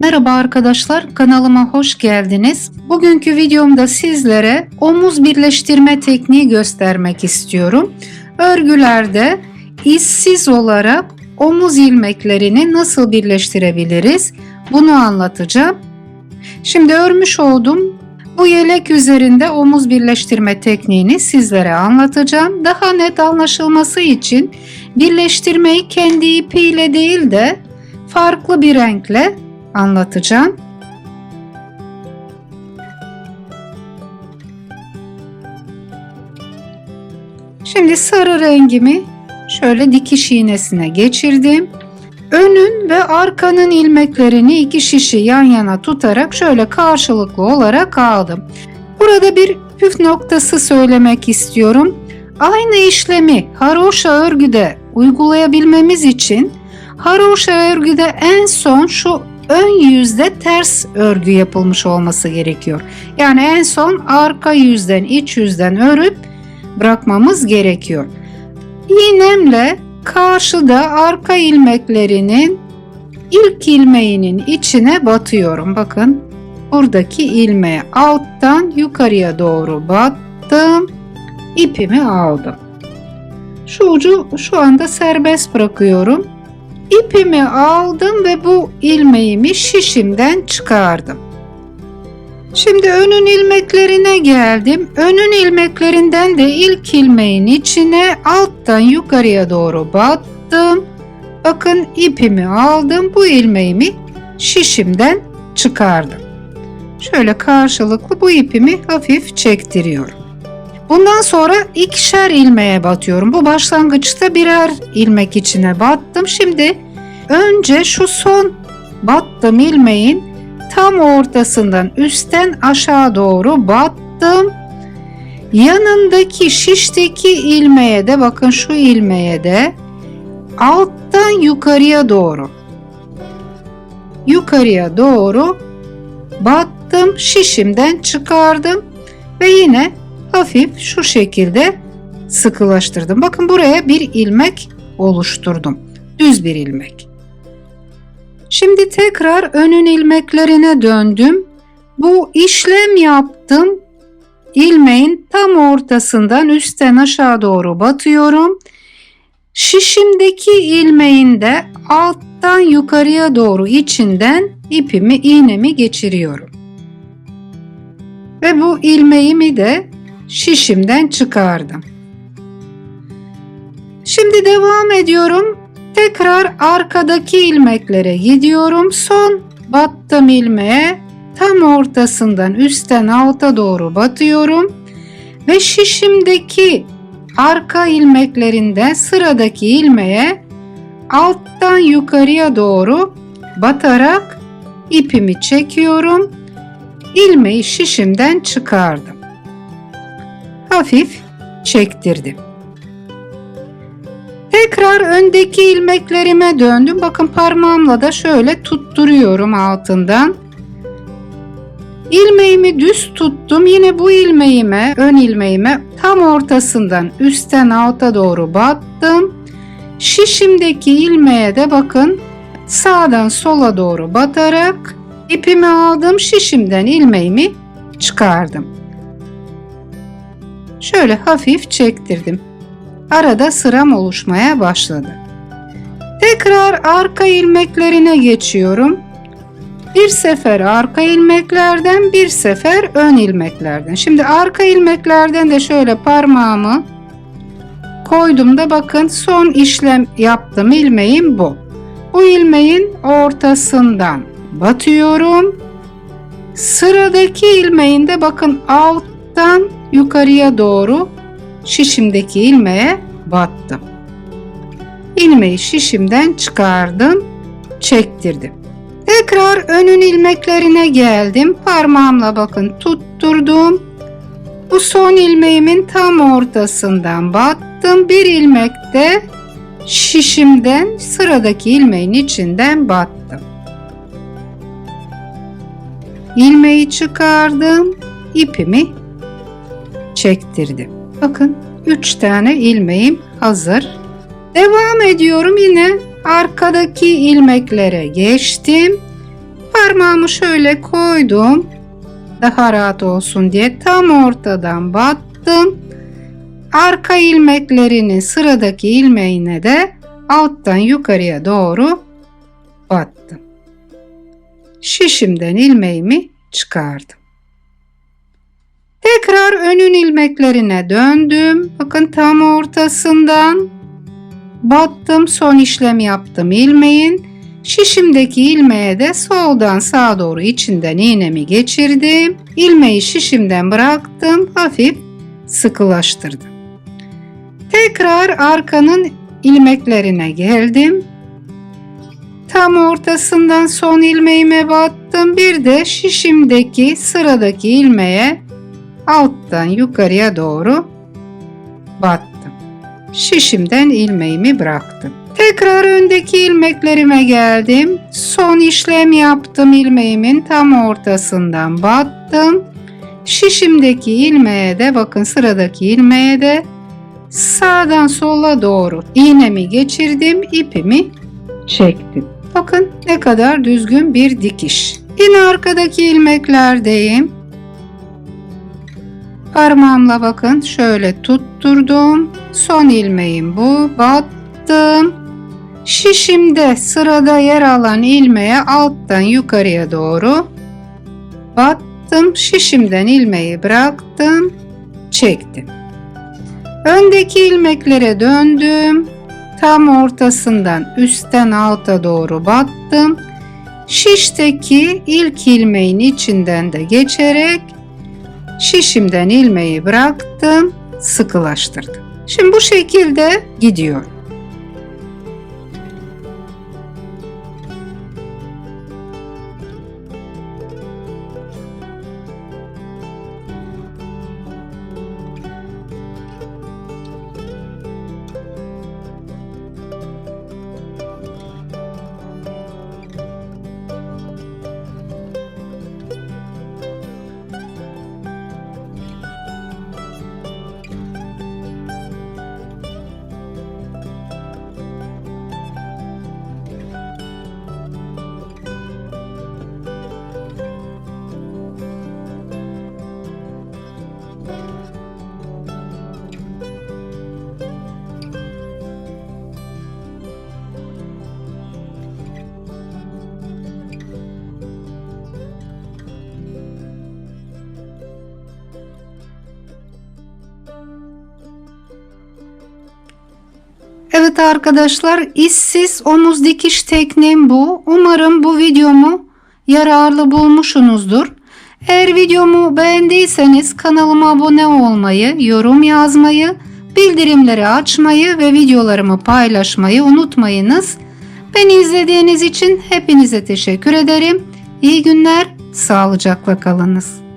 Merhaba arkadaşlar, kanalıma hoş geldiniz. Bugünkü videomda sizlere omuz birleştirme tekniği göstermek istiyorum. Örgülerde izsiz olarak omuz ilmeklerini nasıl birleştirebiliriz? Bunu anlatacağım. Şimdi örmüş olduğum bu yelek üzerinde omuz birleştirme tekniğini sizlere anlatacağım. Daha net anlaşılması için birleştirmeyi kendi ipiyle değil de farklı bir renkle anlatacağım. Şimdi sarı rengimi şöyle dikiş iğnesine geçirdim. Önün ve arkanın ilmeklerini iki şişi yan yana tutarak şöyle karşılıklı olarak aldım. Burada bir püf noktası söylemek istiyorum. Aynı işlemi haroşa örgüde uygulayabilmemiz için haroşa örgüde en son şu ön yüzde ters örgü yapılmış olması gerekiyor. Yani en son arka yüzden iç yüzden örüp bırakmamız gerekiyor. İğnemle karşıda arka ilmeklerinin ilk ilmeğinin içine batıyorum. Bakın buradaki ilmeğe alttan yukarıya doğru battım. ipimi aldım. Şu ucu şu anda serbest bırakıyorum. İpimi aldım ve bu ilmeğimi şişimden çıkardım. Şimdi önün ilmeklerine geldim. Önün ilmeklerinden de ilk ilmeğin içine alttan yukarıya doğru battım. Bakın ipimi aldım. Bu ilmeğimi şişimden çıkardım. Şöyle karşılıklı bu ipimi hafif çektiriyorum. Bundan sonra ikişer ilmeğe batıyorum. Bu başlangıçta birer ilmek içine battım. Şimdi önce şu son battım ilmeğin tam ortasından üstten aşağı doğru battım. Yanındaki şişteki ilmeğe de bakın şu ilmeğe de alttan yukarıya doğru yukarıya doğru battım şişimden çıkardım ve yine hafif şu şekilde sıkılaştırdım. Bakın buraya bir ilmek oluşturdum. Düz bir ilmek. Şimdi tekrar önün ilmeklerine döndüm. Bu işlem yaptım. İlmeğin tam ortasından üstten aşağı doğru batıyorum. Şişimdeki ilmeğin de alttan yukarıya doğru içinden ipimi iğnemi geçiriyorum. Ve bu ilmeğimi de şişimden çıkardım. Şimdi devam ediyorum. Tekrar arkadaki ilmeklere gidiyorum. Son battım ilmeğe tam ortasından üstten alta doğru batıyorum ve şişimdeki arka ilmeklerinden sıradaki ilmeğe alttan yukarıya doğru batarak ipimi çekiyorum. İlmeği şişimden çıkardım. Hafif çektirdim. Tekrar öndeki ilmeklerime döndüm. Bakın parmağımla da şöyle tutturuyorum altından. İlmeğimi düz tuttum. Yine bu ilmeğime, ön ilmeğime tam ortasından üstten alta doğru battım. Şişimdeki ilmeğe de bakın sağdan sola doğru batarak ipimi aldım. Şişimden ilmeğimi çıkardım. Şöyle hafif çektirdim arada sıram oluşmaya başladı. Tekrar arka ilmeklerine geçiyorum. Bir sefer arka ilmeklerden, bir sefer ön ilmeklerden. Şimdi arka ilmeklerden de şöyle parmağımı koydum da bakın son işlem yaptım ilmeğim bu. Bu ilmeğin ortasından batıyorum. Sıradaki ilmeğin de bakın alttan yukarıya doğru şişimdeki ilmeğe battım. İlmeği şişimden çıkardım, çektirdim. Tekrar önün ilmeklerine geldim. Parmağımla bakın tutturdum. Bu son ilmeğimin tam ortasından battım. Bir ilmek de şişimden sıradaki ilmeğin içinden battım. İlmeği çıkardım. ipimi çektirdim. Bakın 3 tane ilmeğim hazır. Devam ediyorum yine arkadaki ilmeklere geçtim. Parmağımı şöyle koydum. Daha rahat olsun diye tam ortadan battım. Arka ilmeklerinin sıradaki ilmeğine de alttan yukarıya doğru battım. Şişimden ilmeğimi çıkardım. Tekrar önün ilmeklerine döndüm. Bakın tam ortasından battım. Son işlem yaptım ilmeğin. Şişimdeki ilmeğe de soldan sağa doğru içinden iğnemi geçirdim. İlmeği şişimden bıraktım. Hafif sıkılaştırdım. Tekrar arkanın ilmeklerine geldim. Tam ortasından son ilmeğime battım. Bir de şişimdeki sıradaki ilmeğe alttan yukarıya doğru battım. Şişimden ilmeğimi bıraktım. Tekrar öndeki ilmeklerime geldim. Son işlem yaptım ilmeğimin tam ortasından battım. Şişimdeki ilmeğe de bakın sıradaki ilmeğe de sağdan sola doğru iğnemi geçirdim, ipimi çektim. Bakın ne kadar düzgün bir dikiş. Yine arkadaki ilmeklerdeyim. Parmağımla bakın şöyle tutturdum. Son ilmeğim bu. Battım. Şişimde sırada yer alan ilmeğe alttan yukarıya doğru battım. Şişimden ilmeği bıraktım. Çektim. Öndeki ilmeklere döndüm. Tam ortasından üstten alta doğru battım. Şişteki ilk ilmeğin içinden de geçerek şişimden ilmeği bıraktım, sıkılaştırdım. Şimdi bu şekilde gidiyor. Evet arkadaşlar işsiz omuz dikiş tekniğim bu. Umarım bu videomu yararlı bulmuşsunuzdur. Eğer videomu beğendiyseniz kanalıma abone olmayı, yorum yazmayı, bildirimleri açmayı ve videolarımı paylaşmayı unutmayınız. Beni izlediğiniz için hepinize teşekkür ederim. İyi günler, sağlıcakla kalınız.